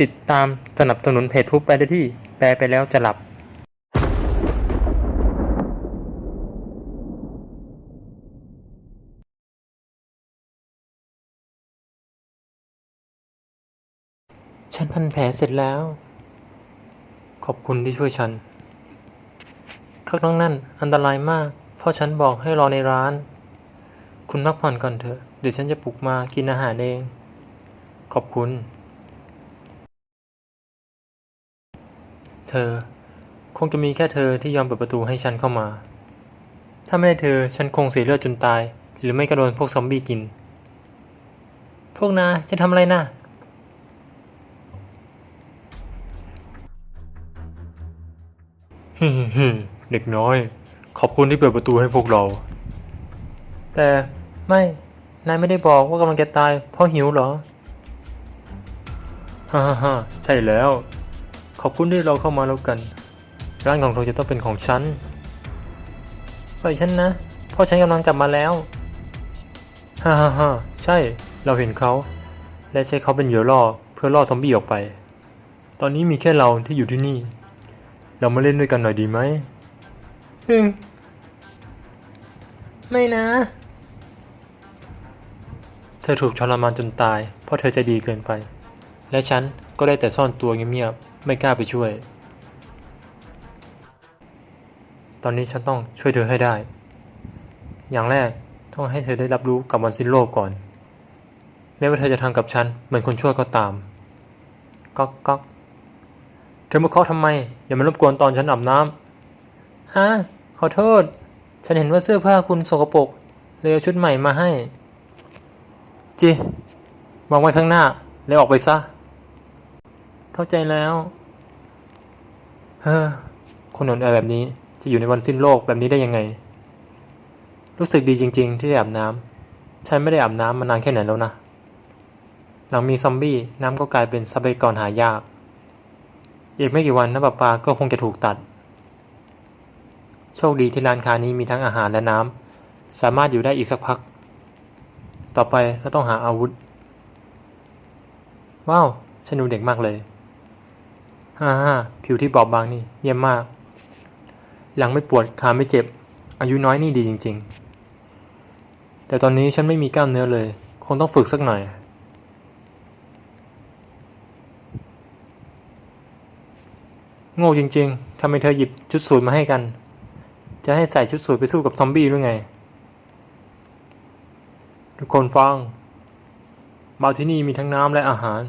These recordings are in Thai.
ติดตามสนับสนุนเพจทุบไปได้ที่ แปลไปแล้วจะหลับฉันพันแผลเสร็จแล้ว ขอบคุณที่ช่วยฉัน ข้างนอกนั่นอันตรายมาก เพราะฉันบอกให้รอในร้าน คุณพักผ่อนก่อนเถอะ เดี๋ยวฉันจะปลุกมากินอาหารเอง ขอบคุณ อ คงจะมีแค่เธอที่ยอมเปิดประตูให้ฉันเข้ามา ถ้าไม่ได้เธอฉันคงเสียเลือดจนตาย หรือไม่ก็โดนพวกซอมบี้กิน พวกนาจะทำอะไรนะฮิฮิฮิเด็กน้อย ขอบคุณที่เปิดประตูให้พวกเรา แต่ไม่ นายไม่ได้บอกว่ากำลังจะตายเพราะหิวเหรอ ฮ่าฮ่าฮ่าใช่แล้ว ขอบคุณที่เราเข้ามาแล้วกันร้านของเธอจะต้องเป็นของฉันปล่อยฉันนะเพ่อฉันกำลังกลับมาแล้วฮ่าฮ่าฮ่าใช่เราเห็นเขา และใช้เขาเป็นเหยื่อล่อเพื่อล่อซอมบี้ออกไป ตอนนี้มีแค่เราที่อยู่ที่นี่ เรามาเล่นด้วยกันหน่อยดีไหมอืมไม่นะ เธอถูกทรมานจนตาย เพราะเธอใจดีเกินไป และฉันก็ได้แต่ซ่อนตัวเงียบๆ ไม่กล้าไปช่วย ตอนนี้ฉันต้องช่วยเธอให้ได้ อย่างแรกต้องให้เธอได้รับรู้กับวันสิ้นโลกก่อนแม้ว่าเธอจะทำกับฉันเหมือนคนชั่วก็ตามก๊อกก๊อกเธอมาเคาะทำไม อย่ามารบกวนตอนฉันอาบน้ำฮะขอโทษ ฉันเห็นว่าเสื้อผ้าคุณสกปรกเลยเอาชุดใหม่มาให้จิวางไว้ข้างหน้า แล้วออกไปซะ เข้าใจแล้วเฮ้อคนอ่อนแอแบบนี้จะอยู่ในวันสิ้นโลกแบบนี้ได้ยังไง รู้สึกดีจริง ๆ ที่ได้อาบน้ำฉันไม่ได้อาบน้ำมานานแค่ไหนแล้วนะ หลังมีซอมบี้น้ำก็กลายเป็นทรัพยากรหายาก อีกไม่กี่วันน้ำประปาก็คงจะถูกตัด โชคดีที่ร้านค้านี้มีทั้งอาหารและน้ำสามารถอยู่ได้อีกสักพัก ต่อไปเราต้องหาอาวุธ ว้าว ฉันดูเด็กมากเลย ฮ่าฮ่าผิวที่บอบบางนี่เยี่ยมมาก หลังไม่ปวดขาไม่เจ็บ อายุน้อยนี่ดีจริง ๆ แต่ตอนนี้ฉันไม่มีกล้ามเนื้อเลย คงต้องฝึกสักหน่อย โง่จริง ๆทำไมเธอหยิบชุดสูทมาให้กัน จะให้ใส่ชุดสูทไปสู้กับซอมบี้หรือไง ทุกคนฟังมาที่นี่มีทั้งน้ำและอาหาร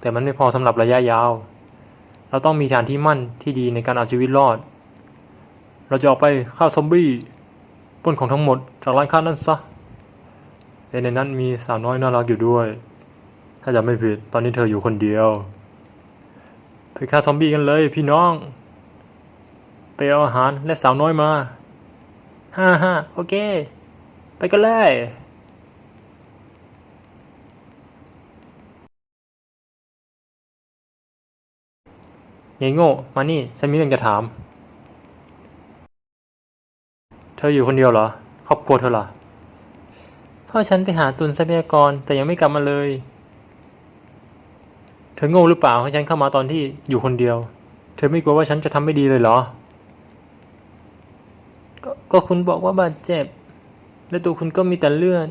แต่มันไม่พอสำหรับระยะยาว เราต้องมีฐานที่มั่นที่ดีในการเอาชีวิตรอด เราจะออกไปฆ่าซอมบี้ปล้นของทั้งหมดจากร้านค้านั่นซะและในนั้นมีสาวน้อยน่ารักอยู่ด้วย ถ้าจะไม่ผิดตอนนี้เธออยู่คนเดียว ไปฆ่าซอมบี้กันเลยพี่น้อง ไปเอาอาหารและสาวน้อยมา ฮ่าฮ่าโอเค ไปกันเลย ยายโง่ มานี่ ฉันมีเรื่องจะถาม เธออยู่คนเดียวเหรอ ครอบครัวเธอล่ะพ่อฉันไปหาตุนทรัพยากรแต่ยังไม่กลับมาเลย เธอโง่หรือเปล่าให้ฉันเข้ามาตอนที่อยู่คนเดียว เธอไม่กลัวว่าฉันจะทำไม่ดีเลยเหรอก็ก็คุณบอกว่าบาดเจ็บ และตัวคุณก็มีแต่เลือด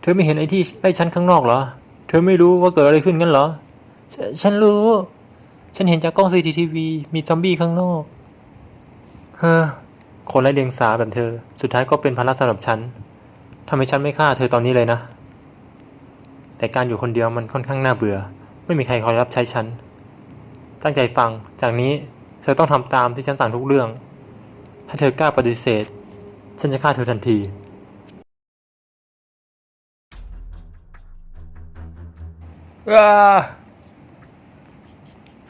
เธอไม่เห็นไอ้ที่ไล่ฉันข้างนอกเหรอ เธอไม่รู้ว่าเกิดอะไรขึ้นงั้นเหรอฉฉันรู้ ฉันเห็นจากกล้องซีทีทีวีมีซอมบี้ข้างนอก เฮ้อ คนไร้เดียงสาแบบเธอ สุดท้ายก็เป็นภาระสำหรับฉันทำไมฉันไม่ฆ่าเธอตอนนี้เลยนะ แต่การอยู่คนเดียวมันค่อนข้างน่าเบื่อ ไม่มีใครคอยรับใช้ฉัน ตั้งใจฟัง จากนี้เธอต้องทำตามที่ฉันสั่งทุกเรื่อง ถ้าเธอกล้าปฏิเสธ ฉันจะฆ่าเธอทันทีว้า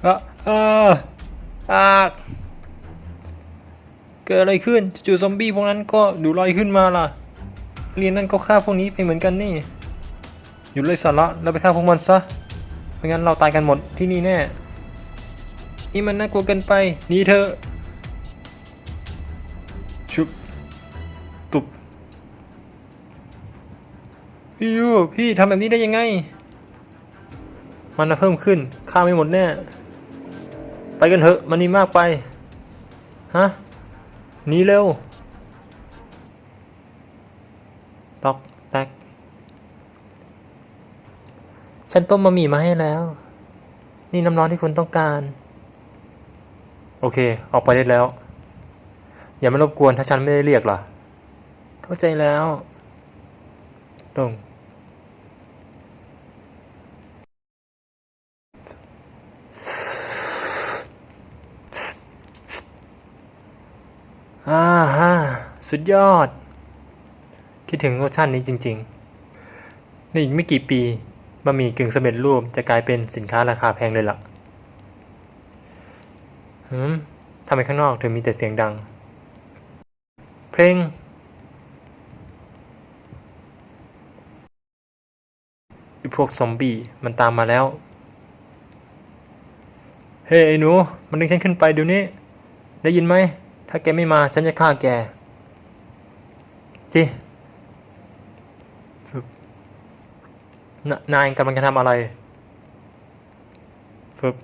อะอ่าอ่าเกิดอะไรขึ้นจู่ๆซอมบี้พวกนั้นก็ดูลอยขึ้นมาล่ะ เรียนนั่นก็ฆ่าพวกนี้ไปเหมือนกันนี่ หยุดเลยสาระแล้วไปฆ่าพวกมันซะไม่งั้นเราตายกันหมดที่นี่แน่ นี่มันน่ากลัวเกินไปหนีเถอชุบตุบพี่ยูพี่ทำแบบนี้ได้ยังไง มันน่ะเพิ่มขึ้นค่าไม่หมดแน่ ไปกันเถอะมันมีมากไป ฮะหนีเร็ว ตอกแตก ฉันต้มบะหมี่มาให้แล้ว นี่น้ำร้อนที่คุณต้องการ โอเค ออกไปได้แล้ว อย่ามารบกวนถ้าฉันไม่ได้เรียกล่ะ เข้าใจแล้ว ตรง อ่าฮะสุดยอด คิดถึงรสชาตินี้จริงๆ ในอีกไม่กี่ปีบะหมี่กึ่งสำเร็จรูปจะกลายเป็นสินค้าราคาแพงเลยล่ะหืมทำไมข้างนอกถึงมีแต่เสียงดัง เพลงไอพวกซอมบี้มันตามมาแล้ว เฮ้ไอ้หนู มันดึงฉันขึ้นไปเดี๋ยวนี้ ได้ยินไหม ถ้าแกไม่มาฉันจะฆ่าแกจินนายกำลังจะทำอะไรฟึบ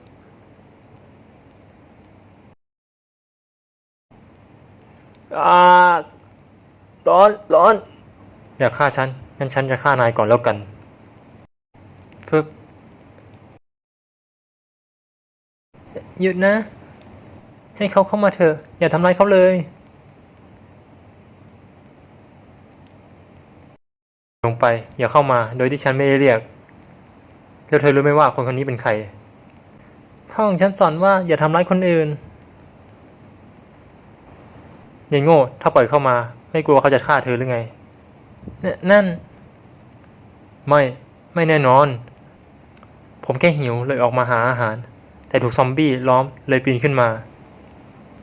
อ่าร้อน ร้อนอย่าฆ่าฉัน งั้นฉันจะฆ่านายก่อนแล้วกันฟึบหยุดนะ ให้เขาเข้ามาเถอะ อย่าทำร้ายเขาเลยลงไป อย่าเข้ามา โดยที่ฉันไม่ได้เรียก แล้วเธอรู้ไหมว่าคนคนนี้เป็นใครพ่อของฉันสอนว่าอย่าทำร้ายคนอื่นยายโง่ ถ้าปล่อยเข้ามา ไม่กลัวเขาจะฆ่าเธอหรือไงนนั่น ไม่ ไม่แน่นอน ผมแค่หิวเลยออกมาหาอาหาร แต่ถูกซอมบี้ล้อมเลยปีนขึ้นมา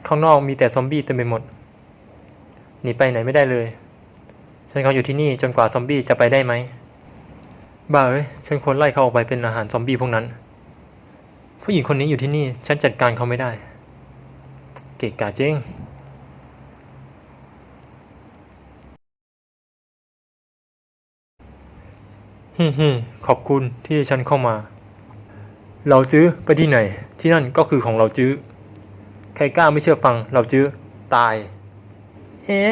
ข้างนอกมีแต่ซอมบี้เต็มไปหมด หนีไปไหนไม่ได้เลย ฉันเขาอยู่ที่นี่จนกว่าซอมบี้จะไปได้ไหม บ้าเอ้ย ฉันควรไล่เขาออกไปเป็นอาหารซอมบี้พวกนั้น ผู้หญิงคนนี้อยู่ที่นี่ ฉันจัดการเขาไม่ได้ เกะกะจริงฮิฮิขอบคุณที่ฉันเข้ามา เราจื้อไปที่ไหน ที่นั่นก็คือของเราจื้อ ใครกล้าไม่เชื่อฟังเราจื้อตาย เอ๊ะ